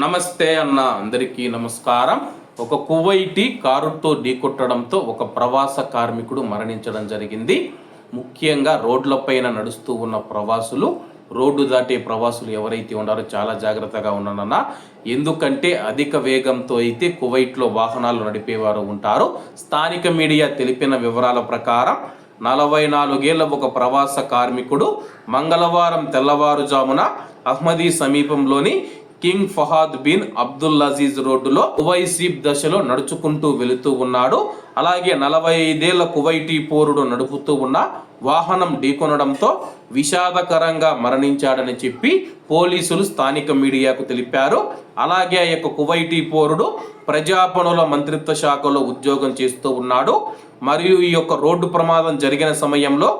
నమస్తే అన్న అందరికీ నమస్కారం. ఒక కువైటీ కారుతో ఢీకొట్టడంతో ఒక ప్రవాస కార్మికుడు మరణించడం జరిగింది. ముఖ్యంగా రోడ్లపైన నడుస్తూ ఉన్న ప్రవాసులు రోడ్డు దాటే ప్రవాసులు ఎవరైతే ఉన్నారో చాలా జాగ్రత్తగా ఉన్నానన్న ఎందుకంటే అధిక వేగంతో అయితే కువైట్లో వాహనాలు నడిపేవారు ఉంటారు. స్థానిక మీడియా తెలిపిన వివరాల ప్రకారం నలభై నాలుగేళ్ళ ఒక ప్రవాస కార్మికుడు మంగళవారం తెల్లవారుజామున అహ్మదీ సమీపంలోని King Fahad bin Abdul Aziz రోడ్డులో కువైసీబ్ దశలో నడుచుకుంటూ వెళుతూ ఉన్నాడు. అలాగే నలభై ఐదేళ్ళ కువైటీ పోరుడు నడుపుతూ ఉన్న వాహనం ఢీకొనడంతో విషాదకరంగా మరణించాడని చెప్పి పోలీసులు స్థానిక మీడియాకు తెలిపారు. అలాగే ఆ యొక్క కువైటీ పోరుడు ప్రజాపనుల మంత్రిత్వ శాఖలో ఉద్యోగం చేస్తూ ఉన్నాడు. మరియు ఈ యొక్క రోడ్డు ప్రమాదం జరిగిన సమయంలో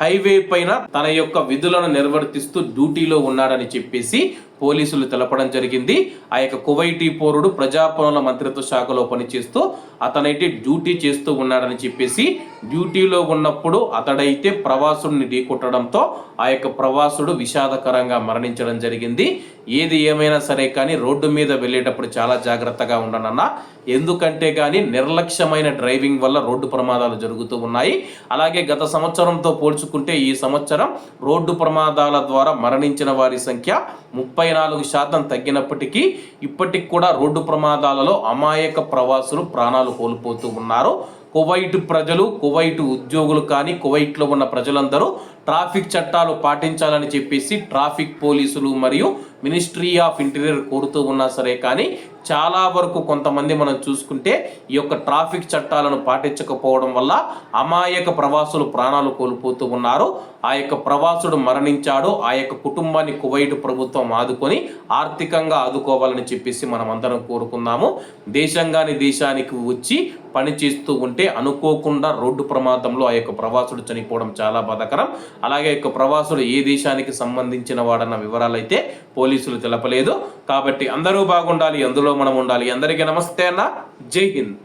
హైవే పైన తన యొక్క విధులను నిర్వర్తిస్తూ డ్యూటీలో ఉన్నాడని చెప్పేసి పోలీసులు తెలపడం జరిగింది. ఆ యొక్క కువైటీ పౌరుడు ప్రజాపాలన మంత్రిత్వ శాఖలో పనిచేస్తూ అతనైతే డ్యూటీ చేస్తూ ఉన్నాడని చెప్పేసి డ్యూటీలో ఉన్నప్పుడు అతడైతే ప్రవాసుడిని ఢీకొట్టడంతో ఆ యొక్క ప్రవాసుడు విషాదకరంగా మరణించడం జరిగింది. ఏది ఏమైనా సరే కానీ రోడ్డు మీద వెళ్ళేటప్పుడు చాలా జాగ్రత్తగా ఉండనన్నా. ఎందుకంటే కానీ నిర్లక్ష్యమైన డ్రైవింగ్ వల్ల రోడ్డు ప్రమాదాలు జరుగుతూ ఉన్నాయి. అలాగే గత సంవత్సరంతో పోల్చుకుంటే ఈ సంవత్సరం రోడ్డు ప్రమాదాల ద్వారా మరణించిన వారి సంఖ్య ముప్పై నాలుగు శాతం తగ్గినప్పటికీ ఇప్పటికి కూడా రోడ్డు ప్రమాదాలలో అమాయక ప్రవాసులు ప్రాణాలు కోల్పోతూ ఉన్నారు. కువైట్ ప్రజలు కువైట్ ఉద్యోగులు కానీ కువైట్లో ఉన్న ప్రజలందరూ ట్రాఫిక్ చట్టాలు పాటించాలని చెప్పేసి ట్రాఫిక్ పోలీసులు మరియు మినిస్ట్రీ ఆఫ్ ఇంటీరియర్ కోరుతూ ఉన్నా సరే కానీ చాలా వరకు కొంతమంది మనం చూసుకుంటే ఈ యొక్క ట్రాఫిక్ చట్టాలను పాటించకపోవడం వల్ల అమాయక ప్రవాసులు ప్రాణాలు కోల్పోతూ ఉన్నారు. ఆ యొక్క ప్రవాసుడు మరణించాడు. ఆ యొక్క కుటుంబాన్ని కువైట్ ప్రభుత్వం ఆదుకొని ఆర్థికంగా ఆదుకోవాలని చెప్పేసి మనం అందరం కోరుకుందాము దేశంగాని దేశానికి వచ్చి పని చేస్తూ ఉంటే అనుకోకుండా రోడ్డు ప్రమాదంలో ఆ యొక్క ప్రవాసుడు చనిపోవడం చాలా బాధాకరం. అలాగే యొక్క ప్రవాసుడు ఏ దేశానికి సంబంధించిన వాడన్న వివరాలైతే అయితే పోలీసులు తెలపలేదు. కాబట్టి అందరూ బాగుండాలి అందులో మనం ఉండాలి. అందరికీ నమస్తే అన్న. జై హింద్.